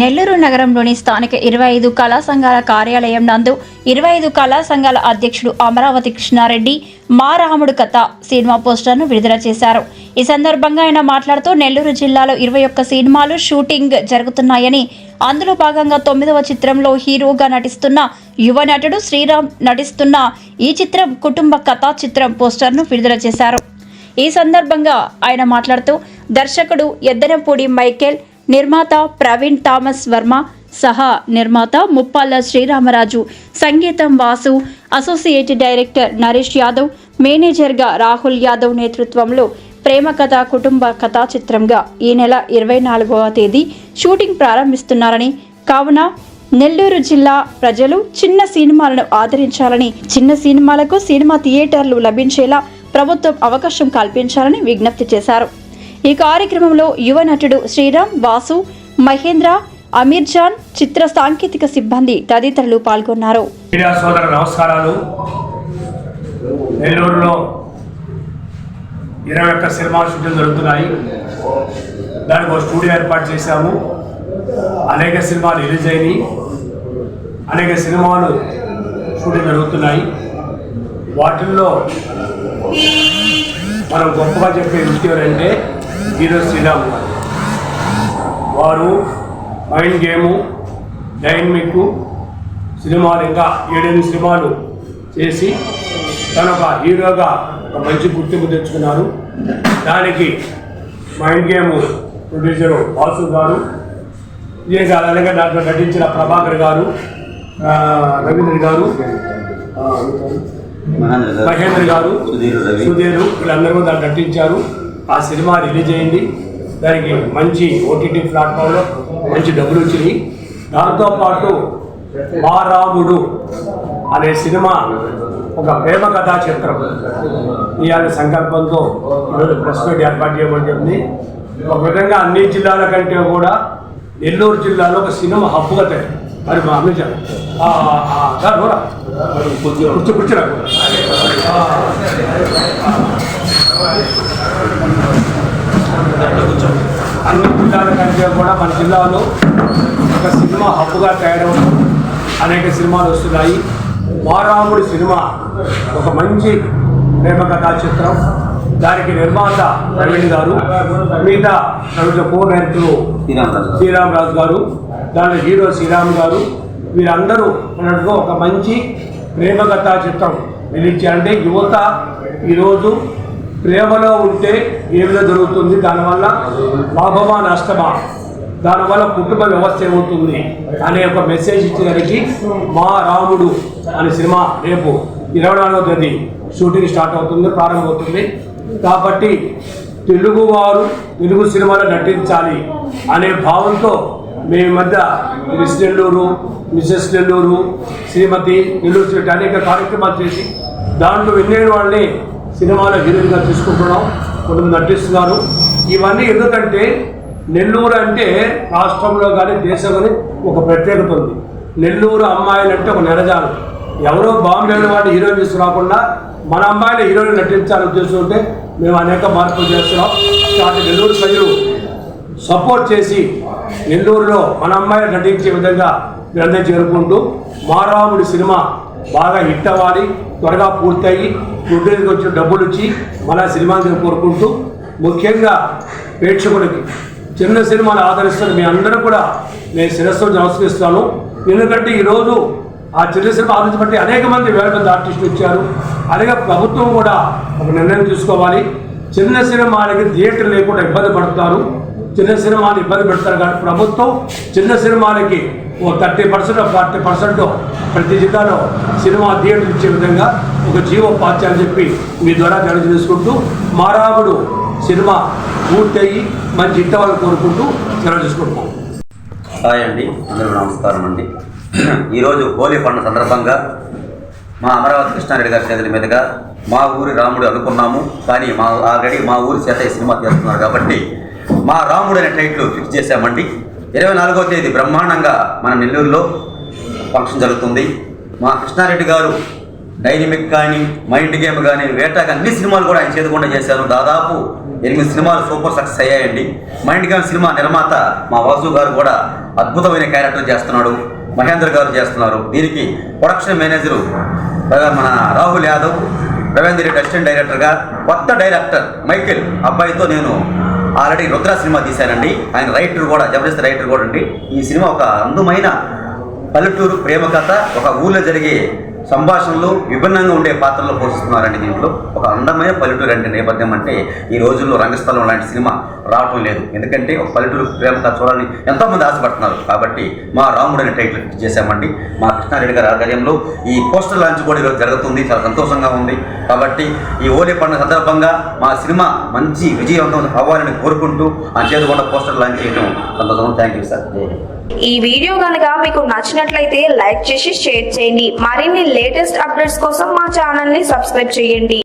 నెల్లూరు నగరంలోని స్థానిక ఇరవై ఐదు కళా సంఘాల కార్యాలయం నందు ఇరవై ఐదు కళా సంఘాల అధ్యక్షుడు అమరావతి కృష్ణారెడ్డి మా రాముడు కథ సినిమా పోస్టర్ను విడుదల చేశారు. ఈ సందర్భంగా ఆయన మాట్లాడుతూ నెల్లూరు జిల్లాలో ఇరవై ఒక్క సినిమాలు షూటింగ్ జరుగుతున్నాయని అందులో భాగంగా తొమ్మిదవ చిత్రంలో హీరోగా నటిస్తున్న యువ నటుడు శ్రీరామ్ నటిస్తున్న ఈ చిత్రం కుటుంబ కథా చిత్రం పోస్టర్ను విడుదల చేశారు. ఈ సందర్భంగా ఆయన మాట్లాడుతూ దర్శకుడు ఎద్దనపూడి మైకేల్ నిర్మాత ప్రవీణ్ థామస్ వర్మ సహా నిర్మాత ముప్పాల శ్రీరామరాజు సంగీతం వాసు అసోసియేట్ డైరెక్టర్ నరేష్ యాదవ్ మేనేజర్గా రాహుల్ యాదవ్ నేతృత్వంలో ప్రేమ కథ కుటుంబ కథా చిత్రంగా ఈ నెల ఇరవై నాలుగవ తేదీ షూటింగ్ ప్రారంభిస్తున్నారని కావున నెల్లూరు జిల్లా ప్రజలు చిన్న సినిమాలను ఆదరించాలని చిన్న సినిమాలకు సినిమా థియేటర్లు లభించేలా ప్రభుత్వం అవకాశం కల్పించాలని విజ్ఞప్తి చేశారు. ఈ కార్యక్రమంలో యువ నటుడు శ్రీరామ్ వాసు మహేంద్ర అమీర్ జాన్ చిత్ర సాంకేతిక సిబ్బంది తదితరులు పాల్గొన్నారు. మీడియా సోదర నమస్కారాలు. నెల్లూరులో ఇరవై ఒక్క సినిమా షూటింగ్ జరుగుతున్నాయి. దానికి ఒక స్టూడియో ఏర్పాటు చేశాము. అనేక సినిమాలు రిలీజ్ అయినాయి. అనేక సినిమాలు షూటింగ్ జరుగుతున్నాయి. వాటిల్లో మనం గొప్పగా చెప్పే విషయం అంటే హీరో శ్రీరామ్ గారు. వారు మైండ్ గేము డైనమిక్ సినిమాలు ఇంకా ఏడెనిమిది సినిమాలు చేసి తను ఒక హీరోగా ఒక మంచి గుర్తింపు తెచ్చుకున్నారు. దానికి మైండ్ గేమ్ ప్రొడ్యూసరు వాసు గారు ఇదే కాదు అలాగే దాంట్లో నటించిన ప్రభాకర్ గారు రవీంద్ర గారు మహేంద్ర గారు సుధీర్ వీళ్ళందరూ దాన్ని నటించారు. ఆ సినిమా రిలీజ్ అయింది. దానికి మంచి ఓటీటీ ప్లాట్ఫామ్లో మంచి డబ్బులు వచ్చినాయి. దాంతోపాటు మా రాముడు అనే సినిమా ఒక ప్రేమ కథా చిత్రం. ఇవాళ సంకల్పంతో ఈరోజు ప్రెస్ మీట్ ఏర్పాటు చేయబడి చెప్పింది. ఒక విధంగా అన్ని జిల్లాల కంటే కూడా నెల్లూరు జిల్లాలో ఒక సినిమా హబ్బుగా తయారు మరి మా అమిత్ కూర్చో కూర్చోరా అన్ని జిల్లాల కంటే కూడా మన జిల్లాలో ఒక సినిమా హబ్బుగా తయారవడం అనేక సినిమాలు వస్తున్నాయి. మారాముడి సినిమా. ఒక మంచి ప్రేమ కథా చిత్రం. దానికి నిర్మాత ప్రవీణ్ గారు మిగతా ప్రవీణ కో డైరెక్టరు శ్రీరామరాజు శ్రీరామ్ రాజు గారు దాని హీరో శ్రీరామ్ గారు వీరందరూ ఉన్నట్టుగా ఒక మంచి ప్రేమ కథా చిత్రం రిలీజ్ చేయాలంటే యువత ఈరోజు ప్రేమలో ఉంటే ఏమిలో జరుగుతుంది దానివల్ల లాభమా నష్టమా? దానివల్ల కుటుంబ వ్యవస్థ ఏమవుతుంది? అనే ఒక మెసేజ్ ఇచ్చేదానికి మా రాముడు అనే సినిమా రేపు ఇరవై నాలుగో తేదీ షూటింగ్ స్టార్ట్ అవుతుంది ప్రారంభమవుతుంది. కాబట్టి తెలుగువారు తెలుగు సినిమాలో నటించాలి అనే భావంతో మేము మధ్య మిస్ నెల్లూరు మిసెస్ నెల్లూరు శ్రీమతి నెల్లూరు శ్రీ అనేక కార్యక్రమాలు చేసి దాంట్లో విన్న వాళ్ళని సినిమాలో హీరోయిన్గా తీసుకుంటున్నాం. కొంతమంది నటిస్తున్నారు. ఇవన్నీ ఎందుకంటే నెల్లూరు అంటే రాష్ట్రంలో కానీ దేశంలో కానీ ఒక ప్రత్యేకత ఉంది. నెల్లూరు అమ్మాయిలు అంటే ఒక నెరజాలు. ఎవరో బాంబేలో వాడిని హీరోయిన్ తీసుకురాకుండా మన అమ్మాయిని హీరోయిన్ నటించాలని ఉద్దేశం ఉంటే మేము అనేక మార్పులు చేస్తున్నాం. కాబట్టి నెల్లూరు ప్రజలు సపోర్ట్ చేసి నెల్లూరులో మన అమ్మాయిని నటించే విధంగా మీరందరూ చేరుకుంటూ మారాముడి సినిమా బాగా హిట్ అవ్వాలి త్వరగా పూర్తయి ప్రొడ్యూసర్కి వచ్చిన డబ్బులు ఇచ్చి మన సినిమాని కోరుకుంటూ ముఖ్యంగా ప్రేక్షకులకి చిన్న సినిమాలు ఆదరిస్తున్న మీ అందరూ కూడా నేను శిరస్సు నమస్కరిస్తాను. ఎందుకంటే ఈరోజు ఆ చిన్న సినిమా ఆదరించబట్టి అనేక మంది వేల మంది ఆర్టిస్టులు వచ్చారు. అలాగే ప్రభుత్వం కూడా ఒక నిర్ణయం తీసుకోవాలి. చిన్న సినిమాలకి థియేటర్ లేకుండా ఇబ్బంది పడుతున్నారు చిన్న సినిమాలు ఇబ్బంది పెడతారు కానీ ప్రభుత్వం చిన్న సినిమాలకి ఓ థర్టీ పర్సెంట్ ఫార్టీ పర్సెంట్ ప్రతి జిల్లాలో సినిమా థియేటర్ ఇచ్చే విధంగా ఒక జీవో పార్టీ చెప్పి మీ ద్వారా జన చేసుకుంటూ మారాముడు సినిమా పూర్తయి మంచి హిట్ కోరుకుంటూ సెలవు చేసుకుంటున్నాం హాయ్ అండి. అందరూ నమస్కారం అండి. ఈరోజు హోలీ పండుగ సందర్భంగా మా అమరావతి కృష్ణారెడ్డి గారి చేతుల మీదుగా మా ఊరి రాముడు అనుకున్నాము కానీ మా ఆల్రెడీ మా ఊరి చేత ఈ సినిమా తీస్తున్నారు కాబట్టి మా రాముడు అనే టైటిల్ ఫిక్స్ చేశామండి. ఇరవై నాలుగో తేదీ బ్రహ్మాండంగా మన నెల్లూరులో ఫంక్షన్ జరుగుతుంది. మా కృష్ణారెడ్డి గారు డైనమిక్ కానీ మైండ్ గేమ్ కానీ వేట కానీ అన్ని సినిమాలు కూడా ఆయన చేతుకుండా చేశారు. దాదాపు ఎనిమిది సినిమాలు సూపర్ సక్సెస్ అయ్యాయండి. మైండ్ గేమ్ సినిమా నిర్మాత మా వాసు గారు కూడా అద్భుతమైన క్యారెక్టర్ చేస్తున్నాడు. మహేంద్ర గారు చేస్తున్నారు. దీనికి ప్రొడక్షన్ మేనేజరు మన రాహుల్ యాదవ్ రవీంద్ర రెడ్డి అసిస్టెంట్ డైరెక్టర్గా కొత్త డైరెక్టర్ మైకిల్ అబ్బాయితో నేను ఆల్రెడీ రుద్ర సినిమా తీశానండి. ఆయన రైటర్ కూడా జబర్దస్త్ రైటర్ కూడా అండి. ఈ సినిమా ఒక అందమైన పల్లెటూరు ప్రేమ కథ ఒక ఊళ్ళో జరిగే సంభాషణలు విభిన్నంగా ఉండే పాత్రలో పోషిస్తున్నారండి దీంట్లో. ఒక అందమైన పల్లెటూరు అంటే నేపథ్యం అంటే ఈ రోజుల్లో రంగస్థలం లాంటి సినిమా రావటం లేదు. ఎందుకంటే ఒక పల్లెటూరు ప్రేమ చూడాలని ఎంతోమంది ఆశపడుతున్నారు. కాబట్టి మా రాముడు అనే టైటిల్ చేశామండి. మా కృష్ణారెడ్డి గారి ఆధ్వర్యంలో ఈ పోస్టర్ లాంచ్ కూడా ఈరోజు జరుగుతుంది. చాలా సంతోషంగా ఉంది. కాబట్టి ఈ హోలీ పండుగ సందర్భంగా మా సినిమా మంచి విజయవంతం అవ్వాలని కోరుకుంటూ ఆ చేతుకుండా పోస్టర్ లాంచ్ చేయడం సంతోషం. థ్యాంక్ యూ సార్ ఈ వీడియో కనుక మీకు నచ్చినట్లయితే లైక్ చేసి షేర్ చేయండి. మరిన్ని లేటెస్ట్ అప్డేట్స్ కోసం మా ఛానల్ని సబ్స్క్రైబ్ చేయండి.